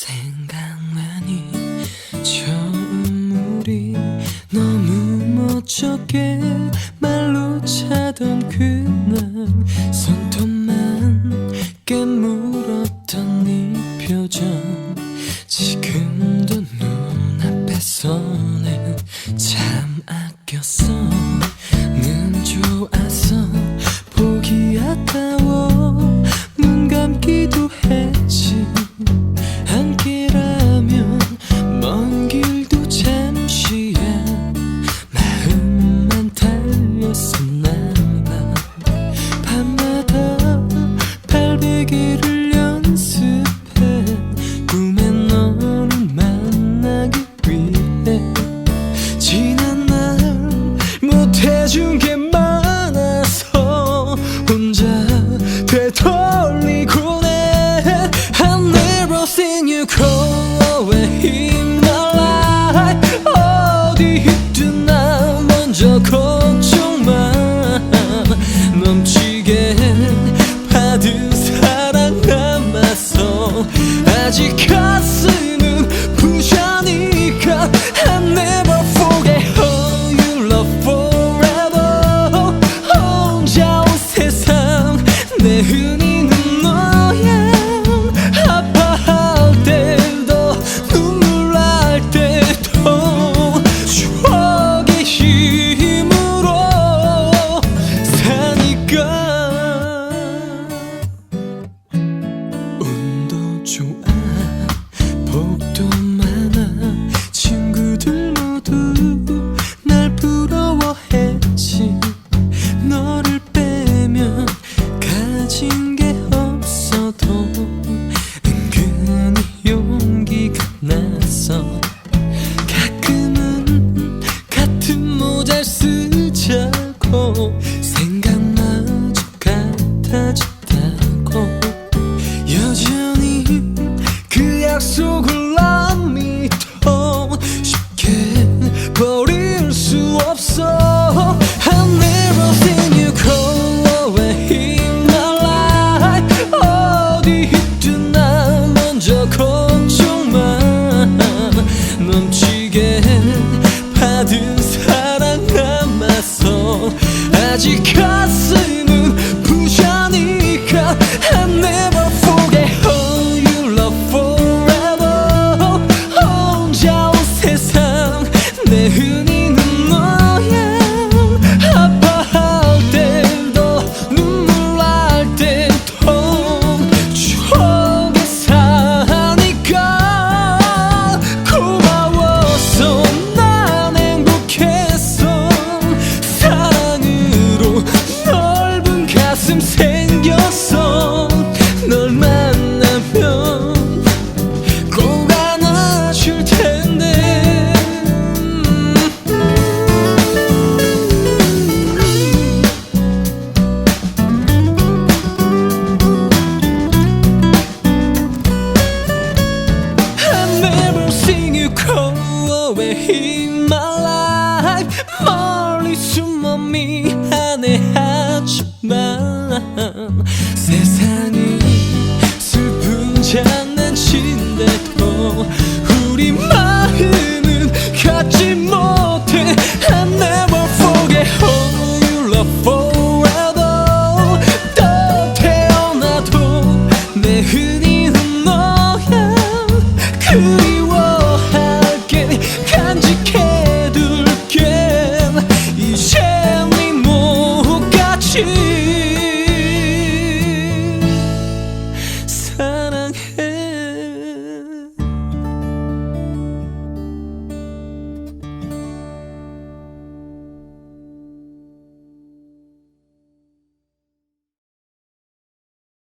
생각만이 저음물이 너무 멋쩍게 말로 차던 그날 손톱만 깨물 그러고 왜힘날 아？어디 있든나 먼저 걱정만 넘치게 받은 사랑 남았어 아직 가슴 じかす 멀리 숨어 미안해하지만